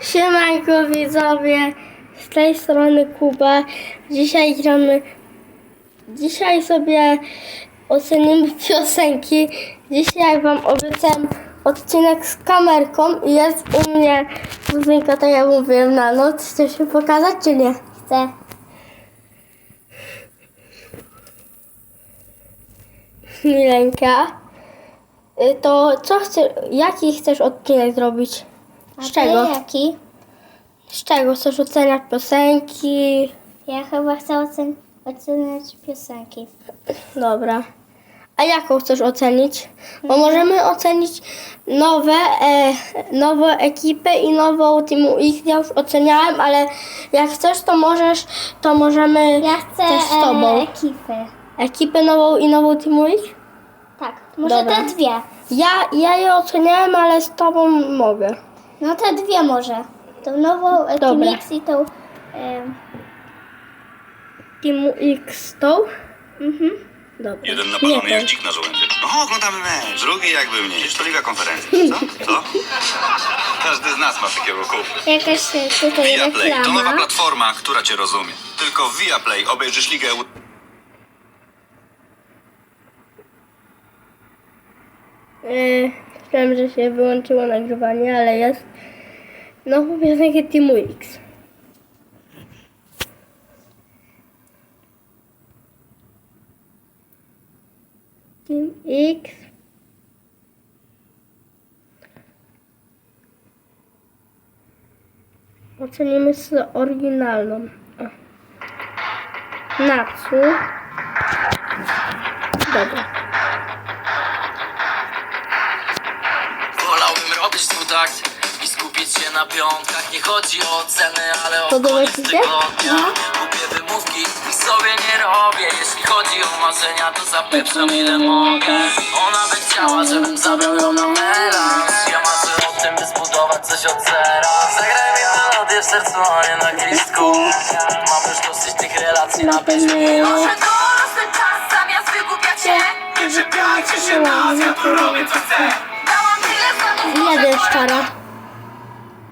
Siemanko widzowie, z tej strony Kuba. Dzisiaj gramy, dzisiaj sobie ocenimy piosenki. Dzisiaj wam obiecałem odcinek z kamerką i jest u mnie kuzynka, tak jak mówiłem na noc. Chcesz się pokazać czy nie? Chcę. Milenka. Y, To co chcesz, jaki chcesz odcinek zrobić? Z czego? jaki? Z czego chcesz oceniać piosenki? Ja chyba chcę ocen- oceniać piosenki. Dobra. A jaką chcesz ocenić? Bo możemy ocenić nowe, e, nową ekipę i nową Teamu X. Ja już oceniałem, ale jak chcesz, to możesz, to możemy Ja chcę też z tobą. e, ekipy. Ekipę nową i nową Teamu X? Tak, może Dobra. te dwie. Ja, ja je oceniałem, ale z tobą mogę. No te dwie może. Tą nową e, Team Dobra. X i tą... E, Teamu X tą? mhm. Dobra. Jeden Nie napalony tą. jeździk na żołędzie. No, oglądamy mecz. Drugi jakby mnie. Przecież to Liga Konferencji. Co? Co? Każdy z nas ma takiego kup. Jakaś e, tutaj Viaplay to nowa reklama. platforma, która cię rozumie. Tylko w Viaplay obejrzysz Ligę Yy, Myślałem, że się wyłączyło nagrywanie, ale jest nową piosenkę Teamu X. Team X. Ocenimy z oryginalną. Natsu. Dobra. Wolałbym robić dwutakt i skupić się na piątkach Nie chodzi o ceny, ale o Podoba koniec ci się? tygodnia Kupię wymówki i sobie nie robię Jeśli chodzi o marzenia, to zapieprzam ile mogę Ona by chciała, żebym zabrał ją na melanż Ja marzę o tym, by zbudować coś od zera Zagraj mi melodię w sercu, a nie na gwizdku Mam już dosyć tych relacji na pięć minut Może dorosły czas zamiast wygłupiać się Nie czepiajcie się nas, ja tu robię co chcę Złotych Jadę szczara.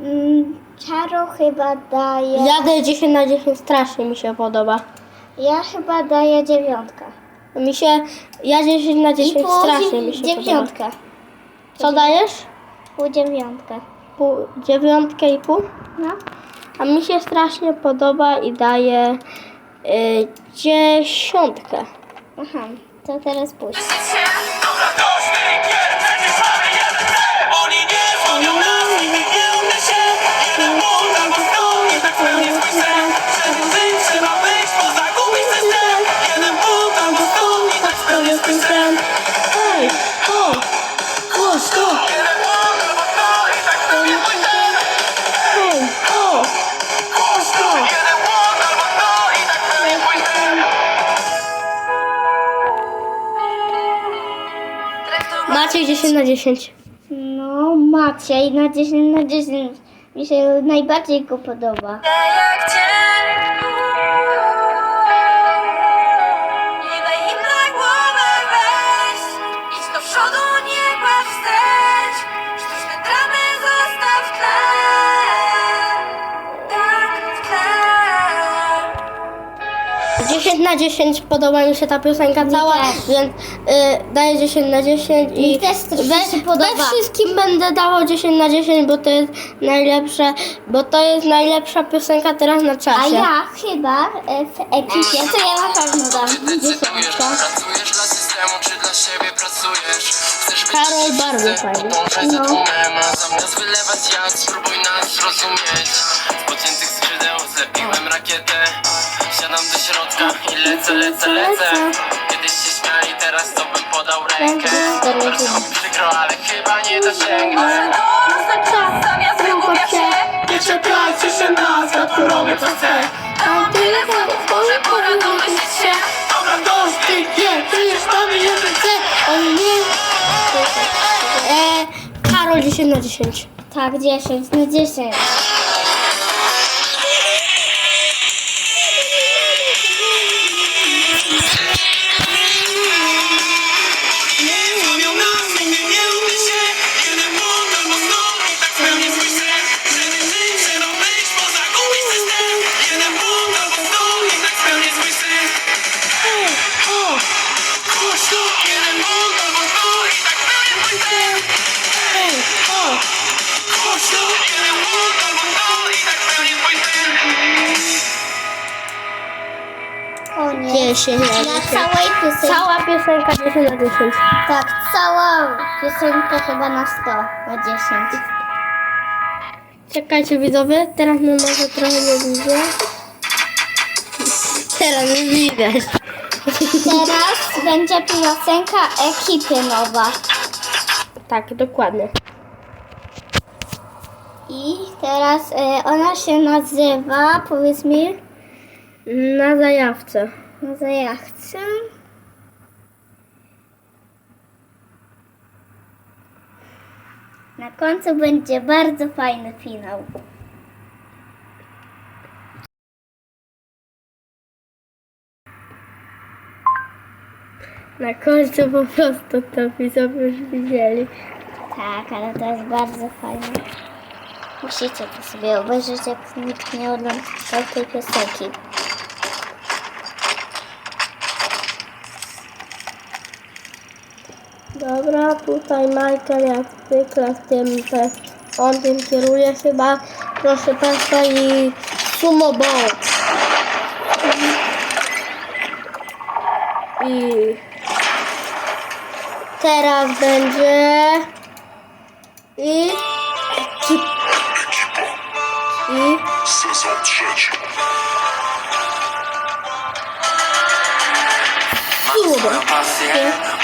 Mm, Czaro chyba daje... Jadę 10 na 10 strasznie mi się podoba. Ja chyba daję dziewiątkę. Mi się, ja 10 na 10 strasznie mi się podoba. dziewiątkę. Co dajesz? Pół dziewiątkę. Pół, dziewiątkę i pół? No. A mi się strasznie podoba i daję y, dziesiątkę. Aha, to teraz puść. Dobra, dość tych gier, 10 na 10. No, Maciej na 10 na 10. Mi się najbardziej go podoba. jak cień 10 na 10 podoba mi się ta piosenka cała, więc y, daję 10 na 10 Mi i też to we, się podoba. we wszystkim będę dało 10 na 10, bo to jest najlepsze, bo to jest najlepsza piosenka teraz na czasie. A ja chyba e, w ekipie, to ja na pewno dam Czy decydujesz, dziesiątkę. pracujesz dla systemu, czy dla siebie pracujesz? Chcesz być Karol czysty, bardzo fajny. No. zamiast wylewać jad, spróbuj nas zrozumieć. Z pociętych skrzydeł zlepiłem rakietę, siadam do środka i lecę, lecę, lecę. Kiedyś się śmiali, teraz to bym podał rękę. Bardzo mi przykro, ale chyba nie dosięgnę. Nie czepiajcie się nas, ja robię co chcę. Dałam tyle złotych, może pora domyślić się Dobra, dość tych gier, przecież mamy jeden cel, oni nie... E, Karol 10 na 10. Tak, 10 na 10. 10 na 10. Na całej piosence. Cała piosenka 10 na 10. Tak, cała piosenka chyba na 100, na 10. Czekajcie widzowie, teraz mnie może trochę nie widzę. Teraz nie widać. Teraz będzie piosenka ekipy nowa. Tak, dokładnie. I teraz e, ona się nazywa, powiedz mi, Na zajawce. Na zajawce. Na końcu będzie bardzo fajny finał. Na końcu po prostu to widzowie już widzieli. Tak, ale to jest bardzo fajne. Musicie to sobie obejrzeć, jak nikt nie oglądał tej piosenki. Dobra, tutaj Michael jak zwykle w tym, że on tym kieruje chyba, proszę Państwa i Sumo Box. I teraz będzie i i Sezon trzeci.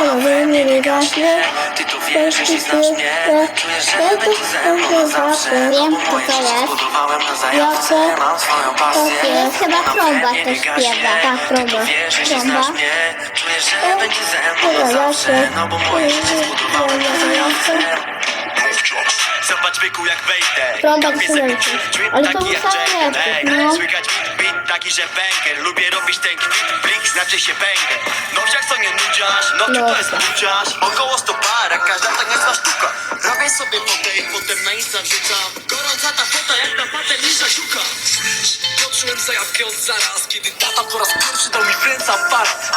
Ona we mnie nie gaśnie Ty tu wierzysz i znasz mnie. Czujesz, że będzie ze mną zawsze. Wiem, co to jest. pasję, To jest chyba trąba też śpiewa. Tak, Ty trąba. Trąba. Czujesz, że będzie ze mną zawsze. No bo moje życie zbudowałem na zajawce Zobacz wieku jak wejdę. Trąba Drzwi Ale to jakoś, Ej, no. Słychać beat, beat taki, że banger. Lubię robić ten kwit, blik, znaczy się banger. No jak co nie nudziasz, no No. to jest nudziarz Około 100 para, każda tak niezła sztuka. Robię sobie fotę potem na Insta wrzucam. Gorąca ta fota jak na patę nisza siuka Poczułem od zaraz Kiedy tata po raz pierwszy dał mi w ręce aparat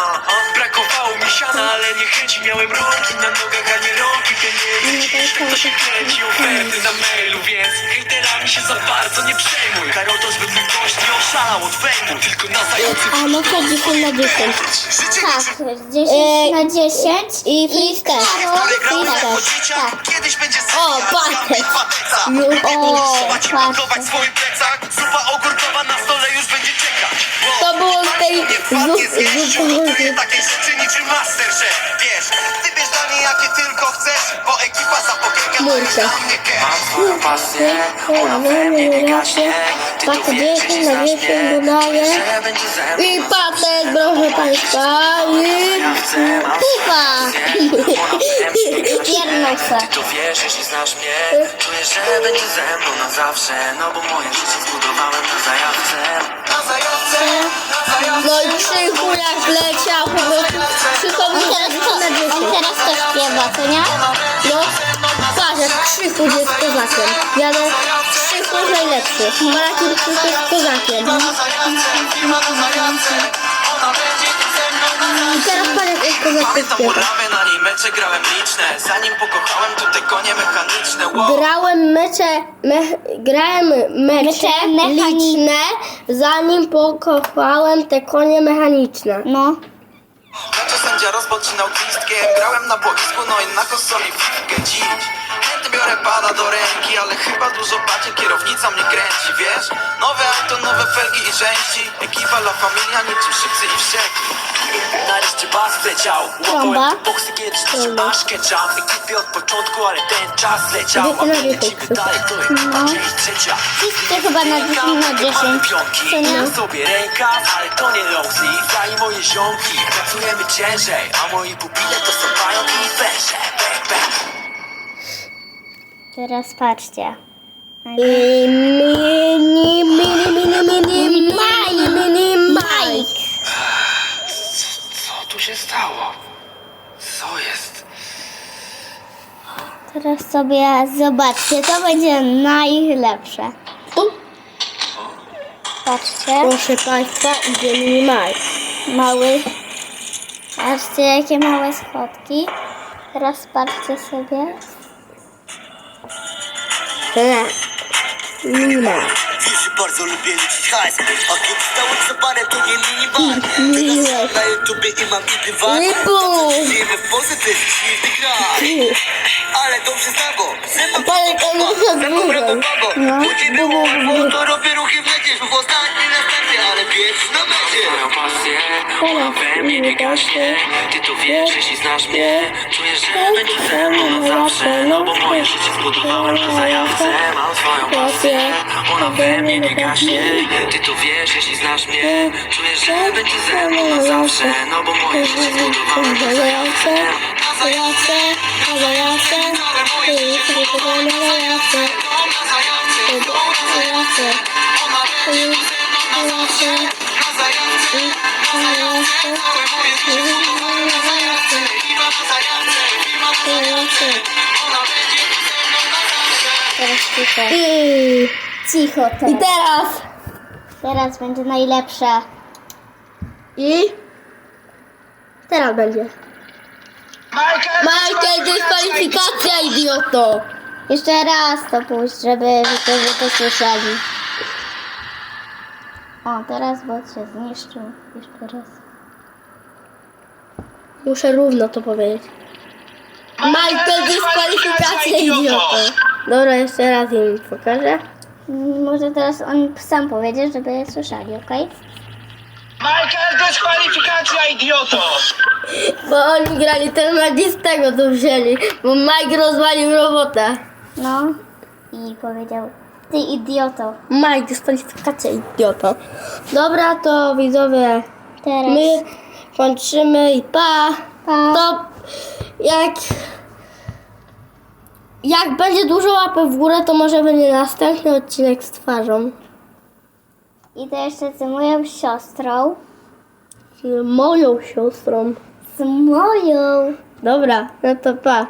Brakowało mi siana, ale nie chęci Miałem rąki. Na nogach, a nie rąki Pieniędzy Kto się kręci. Oferty na mailu Więc hejterami się za bardzo nie przejmuj oszalał od fejmu Tylko na zający a no to 10 na 10. Życie Tak, niczym 10 E, na 10 I też. dzieciak Tak. Kiedyś będzie O, pateca No, o, urysować i patrz. pakować swój plecak Zupa ogórkowa na stole już będzie czekać Bo To było z tej nie wpadnie zup- zupy Gotuję takie rzeczy niczym Masterchef Wiesz, wybierz danie jakie tylko chcesz Bo ekipa zapobiega, to już Murka. dla mnie cash Mam swoją pasję, ona we mnie nie gaśnie Ty tu Tak, wierzysz 10 i na znasz 10 mnie dodaję. Czujesz, że będzie ze mną I patent, proszę Państwa. I pupa. Piernął se. Ty tu wierzysz i znasz mnie Czujesz, że będzie ze mną na zawsze No bo moje życie zbudowałem na zajawce Na zajawce, na zajawce No i krzyku jak leciał, po prostu On teraz, to, na 10. on teraz to śpiewa, co nie? No, jak krzyku jest kozakiem. Jadę, krzyku jest najlepszy. Marakin krzyku jest kozakiem. Na zajawce, firma na zajawce Ona będzie ze mną na I teraz jak jest kozakiem Pamiętam śpiewa. Murawę, na niej mecze grałem liczne Zanim pokochałem tu te konie mechaniczne. Grałem mecze, me, grałem mecze Mecze liczne, zanim pokochałem te konie mechaniczne. No. Mecze sędzia rozpoczynał gwizdkiem Grałem na boisku, no i na konsoli fifkę dziś biorę pada do ręki Ale chyba dużo bardziej kierownica mnie kręci, wiesz Nowe auto, nowe felgi i części Ekipa La Familia niczym szybcy i wściekli Nareszcie bas leciał. Łapałem te boksy kiedyś też masz ketchup Ekipie od początku, ale ten czas leciał A ci krzyku. wydaje, to jest No. część trzecia Wszyscy chyba na 10 na 10. Co nie? Mam sobie rękaw, ale to nie long sleeve Za i moje ziomki, pracujemy ciężej A moi pupile to są pająki i węże Bang, bang. Teraz patrzcie. Mini, mini, mini, mini, mini, mini, Mike. Co tu się stało? Co jest? Teraz sobie zobaczcie, to będzie najlepsze. Patrzcie, Proszę Państwa, idzie mini Mike. mały. Patrzcie, jakie małe schodki. Teraz patrzcie sobie. Wiesz, że bardzo lubię liczyć hajs. A kiedy stało co parę, to nie minibar. Teraz na YouTubie i mam inny wad Lipu. Żyjemy w kraj. Ale dobrze znam go Się Dobra, zgubią. babo No. Nie było łatwo, to robię ruchy w lecie Znów ostatni następny, ale pierwszy na mecie Moją pasję, ona we mnie nie gaśnie Ty to wiesz, jeśli znasz mnie Czujesz, że będzie ze mną na zawsze No bo moje życie zbudowałem na zajawce Mam swoją pasję, ona we mnie nie gaśnie Ty to wiesz, jeśli znasz mnie Czujesz, że będzie ze mną na zawsze No bo moje życie zbudowałem na zajawce Ona będzie ze mną na zawsze Teraz cicho. I, Cicho I teraz. teraz. Teraz będzie najlepsze. I. Teraz będzie. Michael, dyskwalifikacja, idioto! Jeszcze raz to puść, żeby widzowie to słyszeli. O, teraz bot się zniszczył. Jeszcze raz. Muszę równo to powiedzieć. Michael, dyskwalifikacja, idioto! Dobra, jeszcze raz im pokażę. Może teraz on sam powiedzieć, żeby słyszeli, okej? Michael, dyskwalifikacja, idioto! Bo oni grali ten mecz i z tego to wzięli. Bo Mike rozwalił robotę. No. I powiedział, ty idioto. Mike, dyskwalifikacja, idioto. Dobra, to widzowie, Teraz. my kończymy i pa. Pa. To jak... Jak będzie dużo łapy w górę, to może będzie następny odcinek z twarzą. I to jeszcze z moją siostrą. Z moją siostrą. Z moją. Dobra, no to pa.